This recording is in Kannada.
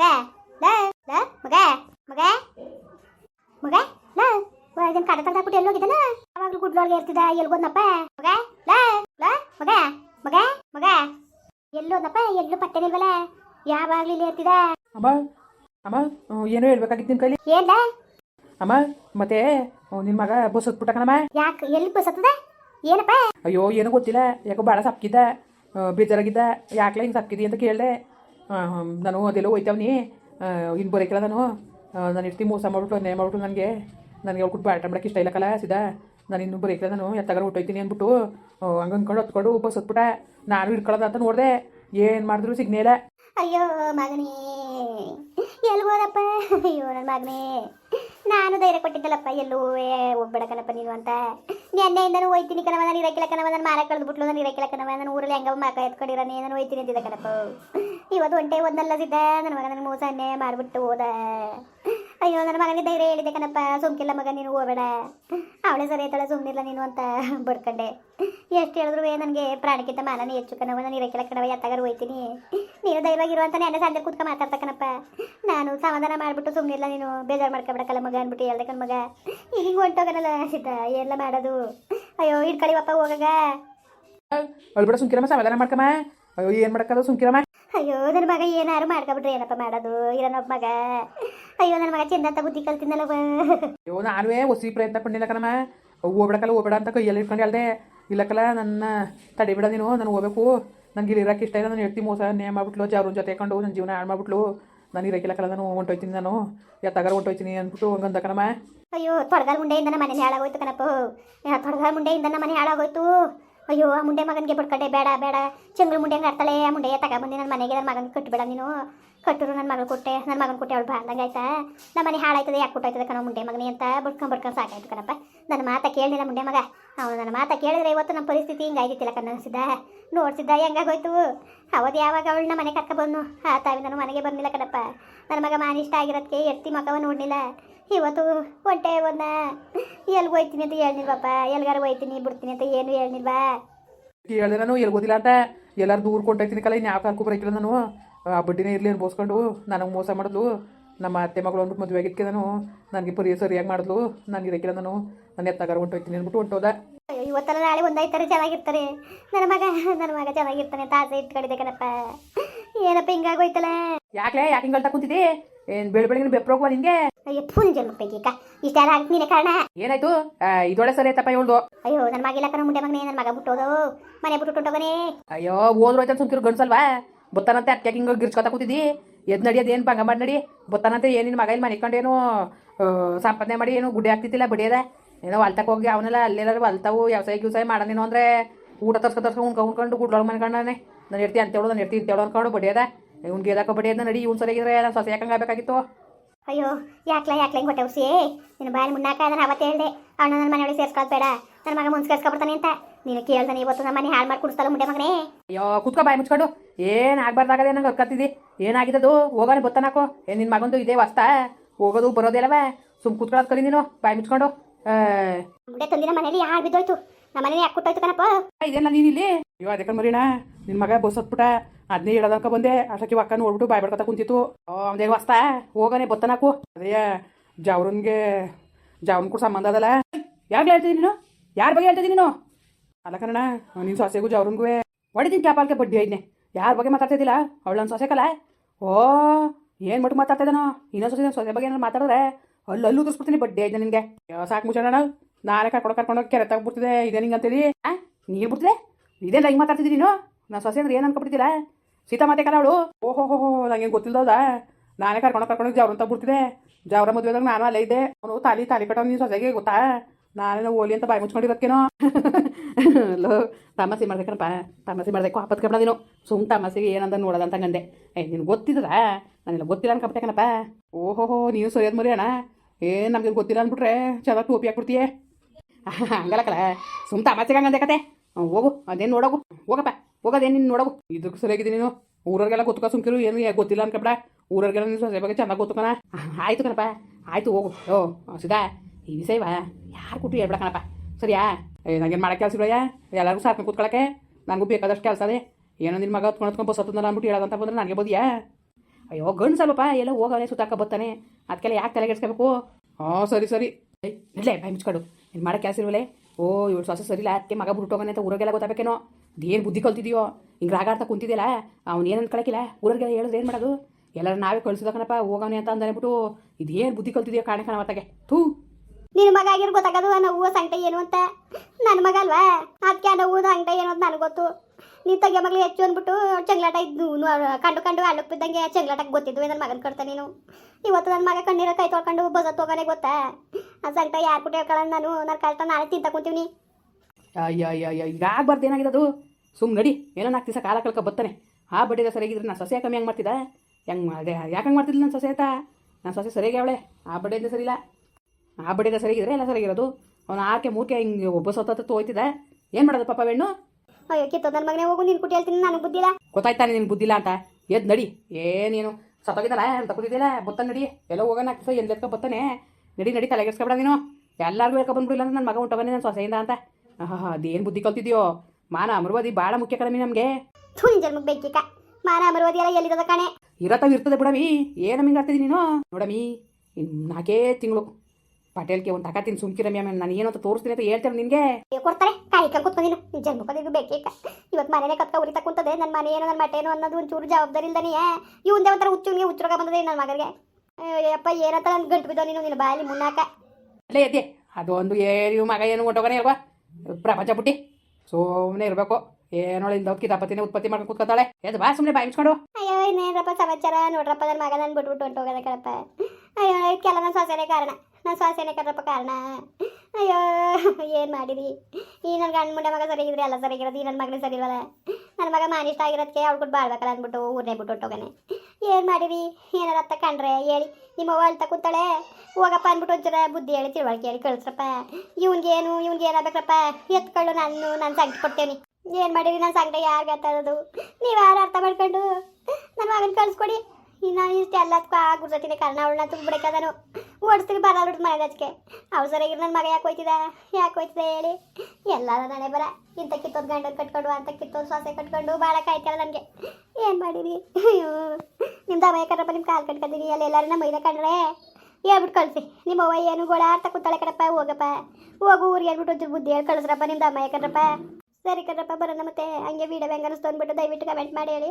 ಮಗ ಲ ಲ ಮಗ ಮಗ ಮಗ ಲ. ಇದನ್ನ ಕಡೆ ತಗ್ದಾಕ್ಬಿಟ್ಟು ಎಲ್ಲಿ ಹೋಗಿದ್ದಾನ? ಅವಾಗ್ಲೂ ಗುಡ್ಲೊಳಗೆ ಇರ್ತಿದ್ದ ಎಲ್ಗೋದ್ನಪ್ಪ ಮಗ ಲ ಲ ಮಗ ಮಗ ಮಗ. ಎಲ್ಲೋದ್ನಪ್ಪ ಎಲ್ಲೂ ಪತ್ತೆನಿಲ್ವಲ್ಲ ಯಾವಾಗ್ಲೂ ಇಲ್ಲಿ ಇರ್ತಿದ ಅಮ್ಮ ಅಮ್ಮ ಏನೋ ಹೇಳ್ಬೇಕಾಗಿತ್ತು ನಿಮ್ಮ ಕೈಲಿ? ಏನ್ಲ ಅಮ್ಮ ಮತ್ತೆ ನಿಮ್ಮ ಮಗ ಬಸ್ ಹತ್ಬಿಟ್ಟ ಕಣಮ್ಮ. ಯಾಕೆ ಎಲ್ಲಿ ಬಸ್ ಹತ್ತದ? ಏನಪ್ಪ? ಅಯ್ಯೋ ಏನೋ ಗೊತ್ತಿಲ್ಲ ಯಾಕೋ ಭಾಳ ಸಪ್ಕಿದ್ದ ಬೇಜಾರಾಗಿದ್ದ ಯಾಕ್ಲ ಹಿಂಗೆ ಸಪ್ಕಿದಿ ಅಂತ ಕೇಳಿದೆ. ನಾನು ಅದೆಲ್ಲೋ ಹೋಯ್ತವ್ನಿ. ಇನ್ನು ಬರೋಕಿಲ್ಲ ನಾನು. ನಾನು ಇರ್ತಿ ಮೋಸ ಮಾಡ್ಬಿಟ್ಟು ಅನ್ಯಾಯ ಮಾಡ್ಬಿಟ್ಟು ನನಗೆ. ನನಗೆ ಅವ್ರು ಬಾಟ ಮಾಡಕ್ಕೆ ಇಷ್ಟ ಇಲ್ಲ ಕಲ ಸಿದಾ. ನಾನು ಇನ್ನು ಬರೋಕಿಲ್ಲ ನಾನು. ಎತ್ತಾಗ ಹೊಟ್ಟೋಯ್ತೀನಿ ಅಂದ್ಬಿಟ್ಟು ಹಂಗೆ ಅಂದ್ಕೊಂಡು ಹೊತ್ಕೊಂಡು ಬಸ್ ಹತ್ಬಿಟ್ಟ. ನಾನು ಹಿಡ್ಕೊಳ್ಳೋದ ಅಂತ ನೋಡಿದೆ. ಏನು ಮಾಡಿದ್ರು ಸಿಗ್ನೇ ಇಲ್ಲ. ಅಯ್ಯೋ, ಮಗನೇ. ಎಲ್ಗೋದಪ್ಪ ಅಯ್ಯೋ ನನ್ನ ಮಗನೇ. ನಾನು ಧೈರ್ಯ ಕೊಟ್ಟಿದ್ದಲ್ಲಪ್ಪ, ಎಲ್ಲೂ ಹೋಗ್ಬೇಡ ಕಣಪ್ಪ ನೀನು ಅಂತ. ನೆನ್ನೆಯಿಂದನೂ ಹೋಯ್ತೀನಿ ಕಣವ ನಾನು ಇರಕ್ಕಿಲ್ಲ ಕಣವ ನಾನು ಮಾರ ಕಳೆದ್ಬಿಟ್ಲು, ನಾನು ಇರಕ್ಕಿಲ್ಲ ಕಣವ ನಾನು ಊರಲ್ಲಿ ಹೆಂಗ ಮಾಕ ಎತ್ಕೊಂಡಿರೋ ನಾನು ಹೋಯ್ತೀನಿ ಅಂತಿದ್ದ ಕಣಪ್ಪ. ಇವತ್ತು ಒಂಟೆ ಒಂದಲ್ಲದಿದ್ದೆ ನನ್ನ ಮಗ ನನ್ನ ಮೋಸ ಅನ್ಯಾಯ ಮಾಡಿಬಿಟ್ಟು ಹೋದ. ಅಯ್ಯೋ, ನನ್ನ ಮಗನಿಗೆ ಧೈರ್ಯ ಹೇಳಿದೆ ಕಣಪ್ಪ. ಸುಮ್ಕಿಲ್ಲ ಮಗ, ನೀನು ಹೋಗಬೇಡ. ಅವಳೆ ಸರಿ ಆಯ್ತಾಳೆ ಸುಮ್ಮನಿಲ್ಲ ನೀನು ಅಂತ ಬಡ್ಕಂಡೆ. ಎಷ್ಟು ಹೇಳಿದ್ರು ನನಗೆ ಪ್ರಾಣಕ್ಕಿಂತ ಮಾಲನೇ ಹೆಚ್ಚು ಕಣವ ನಾನು ಇರಕ್ಕಿಲ್ಲ ಕಣವ ಎತ್ತಾಗಾರ ಹೋಯ್ತೀನಿ. ನೀನು ಧೈರ್ಯವಾಗಿರು ಅಂತ ನೆನ್ನೆ ಸಂಜೆ ಕೂತ್ಕ ಮಾತಾಡ್ತಕ್ಕನಪ್ಪ ನಾನು ಸಮಾಧಾನ ಮಾಡಿಬಿಟ್ಟು ಸುಮ್ಮನಿಲ್ಲ ನೀನು. ಬೇಜಾರು ಮಾಡ್ಕೊಬಿಡಕ್ಕಲ್ಲ ಮಗ ಅಂದ್ಬಿಟ್ಟು ಹೇಳ್ದೆ ಕಣ್ ಮಗ. ಈಗ ಹಿಂಗೆ ಹೊಂಟೋಗನಲ್ಲ ಸಿದ್ದ. ಎಲ್ಲ ಮಾಡೋದು? ಅಯ್ಯೋ ಇಟ್ಕಳಿವಪ್ಪ ಹೋಗಾಗ. ಅಳ್ಬಿಡ ಸುಮ್ಕಿರಮ್ಮ, ಸಮಾಧಾನ ಮಾಡ್ಕಮ್ಮ. ಅಯ್ಯೋ ಏನು ಮಾಡಕ್ಕಲ್ಲ ಸುಮ್ಕಿರಮ್ಮ ಅಯ್ಯೋ ನನ್ನ ಮಗ ಏನಾರು ಮಾಡ್ಕೊಬಿಟ್ರೆ ಏನಪ್ಪ ಮಾಡೋದು? ಇರೋನೊಬ್ಬ ಮಗ. ಅಯ್ಯೋ ನನ್ನ ಮಗ ಚೆಂದ ಅಂತ ಬುದ್ಧಿ ಕಲ್ತಿದ್ದಲ್ಲವ ಅಯ್ಯೋ ನಾನುವೇ ಹೊಸಿ ಪ್ರಯತ್ನ ಪಡ್ಲಿಲ್ಲ ಕಣಮ್ಮ. ಹೋಗ್ಬಿಡಕಲ್ಲ ಹೋಗ್ಬೇಡ ಅಂತ ಕೈಯಲ್ಲಿ ಇಟ್ಕೊಂಡು ಹೇಳ್ದೆ ಇಲ್ಲಕ್ಕಲ್ಲ ನನ್ನ ತಡಿಬೇಡ ನೀನು ನಾನು ಹೋಗ್ಬೇಕು. ನನಗೆ ಇಲ್ಲಿ ಇರೋಕೆ ಇಷ್ಟ ಇಲ್ಲ ನಾನು ಹೇಳ್ತೀನಿ ಮೋಸ ನೇಮ್ ಮಾಡ್ಬಿಟ್ಲು ಜಾರು ಜೊತೆ ಹಾಕೊಂಡು ನನ್ನ ಜೀವನ ಹಾಳು ಮಾಡ್ಬಿಟ್ಲು. ನಾನು ಇರೋಕ್ಕಿಲ್ಲಕ್ಕಲ್ಲ ನಾನು ಹೊಂಟೋಯ್ತೀನಿ ನಾನು. ಎತ್ತಾಗಾರ ಹೊಂಟೋಯ್ತೀನಿ ಅಂದ್ಬಿಟ್ಟು ಹಂಗಂದ ಕಣಮ್ಮ. ಅಯ್ಯೋ ತೊಡಗಲ್ ಮುಂಡೆಯಿಂದ ಮನೆ ಹಾಳಾಗೋಯ್ತು ಕಣಪ್ಪ. ತೊಡಗಲ್ ಮುಂಡೆಯಿಂದ ಮನೆ ಹಾಳಾಗೋಯ್ತು. ಅಯ್ಯೋ, ಆ ಮುಂಡೆ ಮಗನಿಗೆ ಬಡ್ಕಡೆ ಬೇಡ ಬೇಡ. ಚೆಂಗ್ಳು ಮುಂಡೆ ಹಂಗೆ ಆಡ್ತಾಳೆ, ಆ ಮುಂಡೆ ತಗೊಂಬಂದು ನನ್ನ ಮನೆಗೆ ನನ್ನ ಮಗನಿಗೆ ಕಟ್ಟಬೇಡ ನೀನು. ಕಟ್ಟರು ನನ್ನ ಮಗಳು ಕೊಟ್ಟೆ ನನ್ನ ಮಗನ ಕೊಟ್ಟೆ ಅವಳು ಬಾಳ್ದಂಗೆ ಆಯ್ತಾ? ನಮ್ಮ ಮನೆ ಹಾಳಾಯ್ತದೆ, ಯಾಕೆ ಕೊಟ್ಟಾಯ್ತದೆ ಕಣ ಮುಂಡೆ ಮಗನಿ ಅಂತ ಬಡ್ಕೊಂಡ್ ಬಡ್ಕೊಂಡು ಸಾಕಾಯ್ತು ಕಣಪ್ಪ. ನನ್ನ ಮಾತ ಕೇಳಲಿಲ್ಲ ಮುಂಡೆ ಮಗ. ಅವನು ನನ್ನ ಮಾತ ಕೇಳಿದ್ರೆ ಇವತ್ತು ನಮ್ಮ ಪರಿಸ್ಥಿತಿ ಹಿಂಗಾಯ್ತಿಲ್ಲ ಕಣ್ಣ ಅನಿಸಿದ್ದ. ನೋಡ್ಸಿದ್ದ ಹೆಂಗಾಗೋಯ್ತು ಅವತ್ತು ಯಾವಾಗ ಅವಳನ್ನ ಮನೆ ಕರ್ಕ ಬಂದು ಆ ತಾವಿ ನಾನು ಮನೆಗೆ ಬಂದಿಲ್ಲ ಕಣಪ್ಪ. ನನ್ನ ಮಗ ಮಾನಿಷ್ಟ ಆಗಿರೋದಕ್ಕೆ ಎತ್ತಿ ಮಗವ ನೋಡಲಿಲ್ಲ. ಇವತ್ತು ಹೊಂಟೆ ಒಂದ. ಎಲ್ಗೆ ಹೋಯ್ತೀನಿ ಅಂತ ಹೇಳಿಲ್ವಪ್ಪ ಎಲ್ಗಾರ ಹೋಯ್ತೀನಿ, ಬಿಡ್ತೀನಿ ಅಂತ ಏನು ಹೇಳಿಲ್ವಾ ಹೇಳಿದ್ರೆ ನಾನು ಎಲ್ಲಿ ಗೊತ್ತಿಲ್ಲ ಅಂತ? ಎಲ್ಲರೂ ದೂರ ಕೊಟ್ಟಾಯ್ತೀನಿ ಕಲ ಇನ್ನು ಯಾವ ಕಾಲಕ್ಕೂ ಬರೋಕಿಲ್ಲ ನಾನು. ಆ ಬಡ್ಡಿನೇ ಇರಲಿ ಅನ್ಬೋಸ್ಕೊಂಡು ನನಗೆ ಮೋಸ ಮಾಡಿದ್ಲು. ನಮ್ಮ ಅತ್ತೆ ಮಗಳು ಅಂದ್ಬಿಟ್ಟು ಮದುವೆ ಆಗಿದ್ದಕ್ಕೆ ನಾನು. ನನಗೆ ಪರಿ ಸರಿಯಾಗಿ ಮಾಡಿದ್ಲು. ನನಗೆ ಇರೋಕ್ಕಿಲ್ಲ ನಾನು. ನಾನು ಎತ್ತಾಗಾರ ಹೊಂಟೋಯ್ತೀನಿ ಅಂದ್ಬಿಟ್ಟು ಹೊಂಟೋದ. ಇವತ್ತಲ್ಲ ಇವತ್ತೆಲ್ಲ ನಾಳೆ ಒಂದಾಯ್ತಾರೆ ಚೆನ್ನಾಗಿರ್ತಾರೆ. ನನ್ನ ಮಗ ನನ್ನ ಮಗ ಚೆನ್ನಾಗಿರ್ತಾನೆ ತಾಸೆ ಇಟ್ಕೊಂಡಿದ್ದೆ ಕಣಪ್ಪ. ಏನಪ್ಪ ಹಿಂಗಾಗೋಯ್ತಲ್ಲ ಯಾಕೆ ಯಾಕೆ ಹಿಂಗಲ್ ಹೇಳ್ತಾ ಏನ್ ಬೆಳ್ ಬೆಳ ಬೆಳಗಿನ ಬೆಪ್ರೋಗುವ ನಿಂಗೆ? ಫುಲ್ ಜನ್ಮ ಇಷ್ಟ ಇಷ್ಟೆಲ್ಲ ಆಗಕ್ಕೆ ನೀನೇ ಕಾರಣ. ಏನಾಯ್ತು? ಇದೊಳೆ ಸರಿ ಆಯ್ತಪ್ಪ ಇವಳ್ದು ಅಯ್ಯೋ ನನ್ನ ಮಗ ಇಲ್ಲ ಕಣ ಮುಂಡೆ ಮಗನೇ ನನ್ನ ಮಗ ಬಿಟ್ಟೋದು. ಮನೆ ಬಿಟ್ಟು ಹೊಂಟೋಗನೇ. ಅಯ್ಯೋ ಓದ್ರು ಆಯ್ತು ಸುಮ್ಕಿರು ಗಂಡ್ಸಲ್ವಾ? ಬತ್ತಾನಂತೆ ಅದಕ್ಕೆ ಹಿಂಗೆ ಗಿರ್ಚ್ಕೊತಾ ಕೂತಿದ್ದಿ. ಎದ್ ನಡಿಯೋದು ಏನು ಭಂಗ ಮಾಡಿ ನಡಿ. ಬುತ್ತಾನಂತೆ ಏನಿನ ಮಗ ಇಲ್ಲಿ ಮನೆ ಕಂಡೇನು ಸಂಪಾದನೆ ಮಾಡಿ ಏನು ಗುಡ್ಡೆ ಆಗ್ತಿತ್ತಿಲ್ಲ ಬಡಿಯದ? ಏನೋ ಹೊಲ್ತಕ್ಕೆ ಹೋಗಿ ಅವನೆಲ್ಲ ಅಲ್ಲೇನಾದ್ರು ಹೊಲ್ತಾವು ವ್ಯವಸಾಯ ಗಿವ್ಸಾಯ ಮಾಡೋನೇನು ಅಂದರೆ ಊಟ ತರ್ಸ್ಕೊ ತರ್ಸ್ಕೊ ಉಣ್ಕೊ ಉಣ್ಕೊಂಡು ಗುಡ್ಲೊಳಗೆ ಮನ್ಕೊಂಡಾನೆ. ನಾನು ಇರ್ತಿ ಅಂತೇಳು ನಾನು ಇರ್ತಿ ಅಂತೇಳು ಅನ್ಕೊಂಡು ಬಡಿಯದ. ಇವ್ನಿಗೆ ಎದಕ್ಕೆ ಬಡಿಯೋದ ನಡಿ, ಇವ್ನು ಸರಿಯಾಗಿದ್ರೆ ನಾನು ಸೊಸೆ ಯಾಕಂಗೆ ಆಗ್ಬೇಕಾಗಿತ್ತು? ಅಯ್ಯೋ, ಯಾಕ್ಲ ಯಾಕ್ಲ ಹಿಂಗೆ ಹೊಟ್ಟೆ ಉಸಿ ನಿನ್ನ ಬಾಯಲ್ಲಿ ಮುನ್ನಾಕ ನಾನು ಅವತ್ತು ಹೇಳ್ದೆ. ಅವನ ನನ್ನ ಮನೆಯೊಳಗೆ ಸೇರ್ಸ್ಕೊಳ್ಬೇಡ ಬೇಡ. ನನ್ನ ಮಗ ಮುನ್ಸ್ಕರ್ಸ್ಕೊಬಿಡ್ತಾನೆ ಅಂತ. ನೀನು ಕೇಳ್ತಾನೆ ಇವತ್ತು ನಮ್ಮ ಮನೆ ಹಾಳು ಮಾಡಿ ಕುಡಿಸ್ತಲ್ಲ ಮುಂಡೆ ಮಗನೇ? ಅಯ್ಯೋ ಕುತ್ಕೋ ಬಾಯಿ ಮುಚ್ಕೊಂಡು. ಏನು ಆಗ್ಬಾರ್ದಾಗದೆ ನಂಗೆ ಕರ್ಕತ್ತಿದ್ದಿ ಏನಾಗಿದ್ದದು ಹೋಗೋಣ ಬತ್ತನಾಕೋ ಏನು ನಿನ್ನ ಮಗಂದು ಇದೇ ವಸ್ತ. ಹೋಗೋದು ಬರೋದಿಲ್ಲವ ಸುಮ್ ಕುತ್ಕೊಳ್ಳೋದು ಕಲಿ ನೀನು. ಬಾಯಿ ಮುಚ್ಕೊಂಡು. ಮುಂಡೆ ತಂದಿನ ಮನೇಲಿ ಹಾಳು ಬಿದ್ದೋಯ್ತು. ನಮ್ಮ ಮನೇಲಿ ಯಾಕೆ ಕುಟ್ಟೋಯ್ತು ಕಣಪ್ಪ? ಇದೇನ ನೀನು ಇಲ್ಲಿ? ಅಯ್ಯೋ ಅದಕ್ಕೆ ಮರಿಣ ನಿನ್ನ ಮಗ ಬಸ್ ಹತ್ಬಿಟ್ಟ ಅದನ್ನೇ ಹೇಳೋದಕ್ಕ ಬಂದೆ. ಅಷ್ಟಕ್ಕೆ ಅಕ್ಕ ನೋಡ್ಬಿಟ್ಟು ಬಾಯ್ ಬಡ್ಕೊತ ಕುಂತಿತ್ತು. ಅವನೇ ವಸ್ತ. ಹೋಗನೆ ಬತ್ತನಾಕು ಅದೇ ಜಾವ್ರನ್ಗೆ ಜಾವ್ರನ್ ಕೂಡ ಸಂಬಂಧ ಅದಲ್ಲ. ಯಾವಾಗ ಹೇಳ್ತೀನಿ ನೀನು? ಯಾರ ಬಗ್ಗೆ ಹೇಳ್ತಿದ್ದೀನಿ ನೀನು? ಅಲ್ಲ ಕನ್ನಡ ನಿನ್ನ ಸೊಸೆಗೂ ಜಾವ್ರನ್ಗೂ ಹೊಡಿತೀನಿ ಕ್ಯಾಪಾಲ್ಕೆ ಬಡ್ಡಿ ಐದನೆ. ಯಾರ ಬಗ್ಗೆ ಮಾತಾಡ್ತಿದ್ದಿಲ್ಲ ಅವಳು ನನ್ನ ಸೊಸೆ ಕಲ. ಓ, ಏನು ಮಟ್ಟು ಮಾತಾಡ್ತಾ ಇದ್ದಾನೋ ಇನ್ನೊಂದು ಸೊಸೆ ಸೊಸೆ ಬಗ್ಗೆ ಏನಾರು ಮಾತಾಡಿದ್ರೆ ಅಲ್ಲಿ ಅಲ್ಲೂ ತೋರಿಸ್ಬಿಡ್ತೀನಿ ಬಡ್ಡಿ ಐದನೆ ನಿನಗೆ. ಸಾಕು ಮುಚ್ಚೋಣ ನಾಳೆ ಕರ್ಕೊಂಡು ಕರ್ಕೊಂಡು ಕೆರೆ ತಗ್ಬಿಡ್ತಿದೆ ಇದೇ ನಿಂಗೆ ಅಂತೇಳಿ ಆ ನೀರು ಬಿಡ್ತಿದೆ? ಇದೇನು ಹಿಂಗೆ ಮಾತಾಡ್ತಿದ್ದೀನಿ ನೀನು? ನಾನು ಸೊಸೆ ಅಂದ್ರೆ ಏನು ಅನ್ಕೊಬಿಡ್ತಿಲ್ಲ ಸೀತಾ ಮಾತೆ ಕಲ ಅವಳು. ಓಹೋ, ಹೋ ಹೋ ನಂಗೆ ಗೊತ್ತಿಲ್ಲದ ನಾನೇ ಕರ್ಕೊಂಡು ಕರ್ಕೊಂಡು ಜಾವ್ರ ಅಂತ ಬಿಡ್ತಿದೆ. ಜಾವ್ರ ಮದುವೆದಾಗ ನಾನು ಅಲ್ಲೇ ಇದ್ದೆ. ಅವನು ತಾಲಿ ತಾಲಿ ಕಟ್ಟೋ ನೀನು ಸೊಸೆಗೆ ಗೊತ್ತಾ? ನಾನೇನೋ ಓಲಿ ಅಂತ ಬಾಯಿ ಮುಚ್ಕೊಂಡಿರೋದಕ್ಕೇನೋ ಲೋ ತಮಾಸೆ ಮಾಡ್ಬೇಕನಪ್ಪ ತಮಾಸೆ ಮಾಡ್ದೆ ಕಾಪತ್ ನೀನು ಸುಮ್ ತಮಾಸೆಗೆ ಏನಂದ ನೋಡೋದ ಅಂತ ಗಂದೆ ಏ ನಿನ್ ಗೊತ್ತಿದ್ದದ ನಾನೆಲ್ಲ ಗೊತ್ತಿಲ್ಲ ಅನ್ಕಪ್ಪ ಕಣಪ್ಪ ಓಹೋ ನೀನು ಸರಿಯಾದ ಮರಿ ಅಣ್ಣ ಏನು ನಮ್ಗೆ ಗೊತ್ತಿಲ್ಲ ಅಂದ್ಬಿಟ್ರೆ ಚೆನ್ನಾಗಿ ಟೋಪಿ ಹಾಕ್ಬಿಡ್ತೀಯೇ ಹಂಗಲ್ಲಕಲ್ಲ ಸುಮ್ ತಮಾಸೆಗೆ ಹಂಗಂದೆ ಕತೆ ಹೋಗು ಅದೇನು ನೋಡೋಗು ಹೋಗಪ್ಪ ಹೋಗೋದೇನು ನೀನು ನೋಡೋಗು ಇದಕ್ಕೆ ಸರಿಯಾಗಿದೆ ನೀನು ಊರವ್ರಿಗೆಲ್ಲ ಗೊತ್ತುಕ ಸುಮ್ಕಿರು ಏನು ಗೊತ್ತಿಲ್ಲ ಅನ್ಕಬೇಡ ಊರವ್ರಿಗೆಲ್ಲ ನೀನು ಸೊಸೆ ಬಗ್ಗೆ ಚೆನ್ನಾಗಿ ಗೊತ್ತುಕನ ಆಯ್ತು ಕಣಪ್ಪ ಆಯ್ತು ಹೋಗು ಓ ಸಿದಾ ಈ ವಿಷಯವ ಯಾರು ಕೊಟ್ಟು ಹೇಳ್ಬಿಡಕಣಪ್ಪ ಸರಿಯಾ? ಏ, ನಂಗೇನು ಮಾಡೋಕೆ ಕೆಲಸ ಇಲ್ಲಯ್ಯ ಎಲ್ಲರಿಗೂ ಸಾಕು ಕೂತ್ಕೊಳಕ್ಕೆ. ನನಗೂ ಬೇಕಾದಷ್ಟು ಕೆಲಸ ಅದೇ. ಏನೋ ನಿನ್ನ ಮಗ ಹೊತ್ಕೊಂಡು ಹೊತ್ಕೊಂಡು ಬಸ್ ಹತ್ತದ ಅಂದ್ಬಿಟ್ಟು ಹೇಳೋದಂತ ಬಂದ್ರೆ ನನಗೆ ಬೋದಿಯಾ ಅಯ್ಯೋ ಗಂಡ್ಸಲ್ವಪ್ಪ ಎಲ್ಲ ಹೋಗವನೆ ಸುತ್ತಾಕ ಬರ್ತಾನೆ. ಅದಕ್ಕೆಲ್ಲ ಯಾಕೆ ತಲೆಗೆಡ್ಸ್ಕೋಬೇಕು? ಹಾಂ, ಸರಿ ಸರಿ. ಇಡ್ಲೇ ಬಾಯ್ ಮುಚ್ಕೊಡು. ಏನು ಮಾಡೋ ಕೆಲಸ ಇಲ್ವಲ್ಲೇ ಓ, ಇವಳು ಸೊಸೆ ಸರಿ ಇಲ್ಲ. ಅದಕ್ಕೆ ಮಗ ಬಿಟ್ಟೋಗನೆ ಅಂತ ಊರಿಗೆಲ್ಲ ಗೊತ್ತಾಗಬೇಕೇನೋ? ಏನು ಬುದ್ಧಿ ಕಲ್ತಿದ್ಯೋ? ಹಿಂಗೆ ರಾಗಾಡ್ತಾ ಕುಂತಿದ್ಯಲ್ಲ? ಅವ್ನು ಏನು ಅಂದ್ಕೊಳಕಿಲ್ಲ ಊರಿಗೆಲ್ಲ ಹೇಳಿದ್ರೆ ಏನು ಮಾಡೋದು? ಎಲ್ಲರೂ ನಾವೇ ಕಳ್ಸಿದಕನಪ್ಪ ಹೋಗವನೆ ಅಂತ ಅಂದ್ಬಿಟ್ಟು ಇದೇನು ಬುದ್ಧಿ ಕಲ್ತಿದ್ಯೋ ಕಾಣೆ ಕಾಣವತ್ತಾಗೆ ಥೂ. ನಿನ್ನ ಮಗ ಆಗಿರ್ ಗೊತ್ತಾಗದು ನೋವು ಸಂಕಟ ಏನು ಅಂತ. ನನ್ನ ಮಗ ಅಲ್ವಾ? ಅದಕ್ಕೆ ಆ ನೋವು ಸಂಕಟ ಏನು ಅಂತ ನನಗೆ ಗೊತ್ತು. ನೀ ತಗ್ಗೆ ಮಗಳು ಹೆಚ್ಚು ಅಂದ್ಬಿಟ್ಟು ಚಂಗ್ಲಾಟ ಇದ್ದು ಕಂಡು ಕಂಡು ಅಳ್ಳಕ್ ಬಿದ್ದಂಗೆ ಚಂಗ್ಲಾಟಕ್ಕೆ ಗೊತ್ತಿದ್ವಿ ನನ್ನ ಮಗನ ಕಡ್ತ ನೀನು. ಇವತ್ತು ನನ್ನ ಮಗ ಕಣ್ಣೀರ ಕೈ ತೊಳ್ಕೊಂಡು ಬಸ ತೊಗೊಂಡೆ ಗೊತ್ತಾ? ಆ ಸಂಕಟ ಯಾರು ಕೂಡ ಹೇಳ್ಕೊಳ್ಳೋದು ನಾನು? ನನ್ನ ಕಳ್ತ ನಾಳೆ ತಿಂತ ಕುಂತೀವಿ ಅಯ್ಯ ಅಯ್ಯ ಬರ್ತ ಏನಾಗಿದೆ ಅದು ಸುಮ್ ನಡಿ, ಏನೋ ನಾಲ್ಕು ದಿವಸ ಕಾಲ ಕಳ್ಕೊ ಬರ್ತಾನೆ ಆ ಬಡ್ಡಿದ ಸರಿಯಾಗಿದ್ರೆ ನಾನು ಸೊಸೆ ಕಮ್ಮಿ ಹೆಂಗೆ ಮಾಡ್ತಿದ್ದ? ಹೆಂಗೆ ಮಾಡಿದೆ? ಯಾಕೆ ಹಂಗೆ ಮಾಡ್ತಿದ್ಲು ನನ್ನ ಸೊಸೆ ಆಯ್ತಾ? ನನ್ನ ಸೊಸೆ ಸರಿಯಾಗಿ ಅವಳೆ. ಆ ಬಡ್ಡಿಯಿಂದ ಸರಿ ಇಲ್ಲ ಆ ಬಡಿಗ ಸರಿಗಿದ್ರೆ ಎಲ್ಲ ಸರಿಗಿರೋದು. ಅವನು ಆಕೆ ಮೂರ್ಕೆ ಹಿಂಗೆ ಒಬ್ಬ ಸೊತ್ತ ತೋಯ್ತಿದೆ. ಏನು ಮಾಡೋದು ಪಾಪ ಬೆಣ್ಣು? ಅಯ್ಯೋ ಕಿತ್ತೋ ನನ್ನ ಮಗನೇ ಹೋಗು ನೀನು ಕುಟ್ಟಿ ಹೇಳ್ತೀನಿ ನನಗೆ ಬುದ್ಧಿಲ್ಲ. ಗೊತ್ತಾಯ್ತಾನೆ ನಿನ್ ಬುದ್ಧಿಲ್ಲ ಅಂತ. ಎದ್ದು ನಡಿ. ಏನೇನು? ಸತ್ತೋಗಿದ್ದಲ್ಲ ಅಂತ ಕೂತಿದ್ದಿಲ್ಲ. ಬತ್ತ ನಡಿ. ಎಲ್ಲ ಹೋಗೋಣ ಆಗ್ತದೆ ಎಲ್ಲಿ ಎತ್ಕೊ ಬತ್ತಾನೆ. ನಡಿ ನಡಿ ತಲೆಗೆಡ್ಸ್ಕೊಬೇಡ ನೀನು. ಎಲ್ಲರಿಗೂ ಹೇಳ್ಕೊ ಬಂದ್ಬಿಡಿಲ್ಲ ನನ್ನ ಮಗ ಹೊಂಟೋಗನೆ ನನ್ನ ಸೊಸೆಯಿಂದ ಅಂತ. ಆಹಾ ಅದೇನು ಬುದ್ಧಿ ಕಲ್ತಿದ್ಯೋ? ಮಾನ ಅಮರ್ವಾದಿ ಭಾಳ ಮುಖ್ಯ ಕಡಿಮೆ ನಮಗೆ. ಜನ್ಮಕ್ಕೆ ಮಾನ ಅಮರ್ವಾದಿ ಎಲ್ಲ ಎಲ್ಲಿರೋದ ಕಣೆ? ಇರತ್ತಾವ ಇರ್ತದೆ ಬಿಡಮಿ. ಏನು ಆಗ್ತಿದ್ದೀನಿ ನೀನು? ನೋಡಮಿ ಇನ್ನು ನಾಲ್ಕೇ ತಿಂಗಳು. ಪಟೇಲ್ಗೆ ಒಂದು ತಗತೀನಿ ಸುಮ್ಕಿರಮಿ ಆಮೇಲೆ ನಾನು ಏನಂತ ಅಂತ ತೋರಿಸ್ತೀನಿ ಅಂತ ಹೇಳ್ತೇನೆ ನಿನಗೆ. ಏ ಕೊಡ್ತಾರೆ. ಕಾಯಿಕ ಕುತ್ಕೊಂಡಿನು ನಿನ್ ಜನ್ಮಕ್ಕೆ ಬೇಕೀಗ ಇವತ್ತು ಮನೆನೇ ಕತ್ಕ ಉರಿತಾ ಕುಂತದೆ ನನ್ನ ಮನೆ ಏನೋ ನನ್ನ ಏನು ಅನ್ನೋದು ಚೂರು ಜವಾಬ್ದಾರಿ ಇವ್ ಇವಂದೇ ಒಂಥರ ಹುಚ್ಚುನಿಗೆ ಹುಚ್ಚುರೋಗ ಬಂದದೆ ನನ್ನ ಮಗನಿಗೆ? ಅಯ್ಯಪ್ಪ ಏನಂತ ನನ್ ಗಂಟು ಬಿದ್ದೋ ನೀನು? ನಿನ್ನ ಬಾಯಲ್ಲಿ ಮುನ್ನಾಕ. ಅಲ್ಲೇ ಎದ್ದೆ. ಅದೊಂದು ಏರಿಯು ಮಗ ಏನು ಹೊಂಟೋಗನೆ ಇಲ್ವಾ? ಪ್ರಪಂಚ ಬುಟ್ಟಿ ಸುಮ್ಮನೆ ಇರಬೇಕು. ಏನೋಳ ಇಂದ ಕಿತಾಪತಿನೇ ಉತ್ಪತ್ತಿ ಮಾಡ್ಕೊಂಡು ಕೂತ್ಕೊತಾಳೆ ಎದ್ದು ಬಾ ಸುಮ್ಮನೆ ಬಾಯಿ ಮುಚ್ಕೊಂಡು. ಅಯ್ಯೋ ಇನ್ನೇನಪ್ಪ ಸಮಾಚಾರ? ನೋಡ್ರಪ್ಪ ನನ್ನ ಮಗ ನಾನು ಬಿಟ್ಬಿಟ್ಟು ಹೊಂಟೋಗದ ಕಣಪ್ಪ. ಅಯ್ಯೋ ಕೆಲವೊಂದು ನನ್ನ ಸೊಸೆನೇ ಕಾರಣ. ನನ್ನ ಸ್ವಾಸನೆ ಕಣ್ರಪ್ಪ ಕಾರಣ. ಅಯ್ಯೋ, ಏನು ಮಾಡಿರಿ ಈ ನನ್ನ ಗಂಡು ಮುಂಡೆ ಮಗ ಸರಿಗಿದ್ರೆ ಎಲ್ಲ ಸರಿಗಿರೋದು ಈ ನನ್ನ ಮಗನೇ ಸರಿ ಇಲ್ವಲ್ಲ? ನನ್ನ ಮಗ ಮಾನಿಷ್ಟ ಆಗಿರೋದಕ್ಕೆ ಅವ್ಳು ಕೂಡ ಬಾಳ್ಬೇಕಲ್ಲ ಅಂದ್ಬಿಟ್ಟು ಊರನ್ನೇ ಬಿಟ್ಟು ಹೊಟ್ಟೋಗನೆ ಏನು ಮಾಡಿರಿ ಏನಾರ ಅತ್ತ ಕಂಡ್ರೆ ಹೇಳಿ. ನಿಮ್ಮ ಅವ್ವ ಅಳ್ತಾ ಕೂತಾಳೆ. ಹೋಗಪ್ಪ ಅಂದ್ಬಿಟ್ಟು ಒಂಚೂರ ಬುದ್ಧಿ ಹೇಳಿ, ತಿಳುವಳಿಕೆ ಹೇಳಿ ಕಳಿಸ್ರಪ್ಪ. ಇವ್ನಿಗೇನು ಇವ್ನಿಗೆ ಏನಾಗಬೇಕಪ್ಪ ಎತ್ಕೊಳ್ಳು ನಾನು ನಾನು ಸಂಕಟ ಕೊಡ್ತೇನೆ ಏನು ಮಾಡಿರಿ ನಾನು ಸಂಕಟ? ಯಾರಿಗೆ ಅದು ನೀವು ಯಾರು ಅರ್ಥ ಮಾಡ್ಕೊಂಡು? ನನ್ನ ಮಗನ ಕಳಿಸ್ಕೊಡಿ. ಇನ್ನು ಇಷ್ಟು ಎಲ್ಲದಕ್ಕೂ ಆಗ್ಬಿಡ್ತೀನಿ ಕಾರಣ, ಅವಳನ್ನ ತುಂಬಿಡಕ್ಕದನು ಓಡಿಸ್ತೀನಿ, ಬರಲ್ಲ ಬಿಟ್ಟು ಮನೆಗೆ ಹಚ್ಕೆ ಅವ್ರು ಸರಿಯಾಗಿ ನನ್ನ ಮಗ ಯಾಕೆ ಹೋಯ್ತಿದ? ಯಾಕೆ ಹೋಯ್ತಿದೆ ಹೇಳಿ. ಎಲ್ಲ ನಾನೇ ಬರ. ಇಂಥ ಕಿತ್ತೋದು ಗಂಡನ ಕಟ್ಕೊಂಡು, ಅಂತ ಕಿತ್ತೋದು ಸೊಸೆ ಕಟ್ಕೊಂಡು ಭಾಳ ಕಾಯ್ತಲ್ಲ ನನಗೆ. ಏನು ಮಾಡಿರಿ? ಅಯ್ಯೋ ನಿಮ್ಮ ದಮಯ ಯಾಕಂದ್ರಪ್ಪ ನಿಮ್ಮ ಕಾಲು ಕಟ್ಕೊತೀನಿ ಅಲ್ಲಿ ಎಲ್ಲರೂ ನಮ್ಮ ಮೈದ ಕಂಡ್ರೆ? ಹೇಳ್ಬಿಟ್ಟು ಕಳಿಸಿ. ನಿಮ್ಮ ಅವ್ವ ಏನು ಗೋಳ ಆಡ್ತಾ ಕೂತಾಳೆ ಕಡಪ್ಪ ಹೋಗಪ್ಪ. ಹೋಗು ಊರಿಗೆ ಹೇಳ್ಬಿಟ್ಟು ಒಂಚೂರು ಬುದ್ಧಿ ಹೇಳಿ ಕಳಿಸ್ರಪ್ಪ ನಿಮ್ಮ ಅಮ್ಮ ಯಾಕಂದ್ರಪ್ಪ ಸರಿ ಕಡ್ರಪ್ಪ ಬರೋಣ ಮತ್ತೆ. ಹಂಗೆ ವೀಡಿಯೋ ಹೆಂಗೆ ಅನಿಸ್ತು ಅಂದ್ಬಿಟ್ಟು ದಯವಿಟ್ಟು ಕಮೆಂಟ್ ಮಾಡಿ ಹೇಳಿ.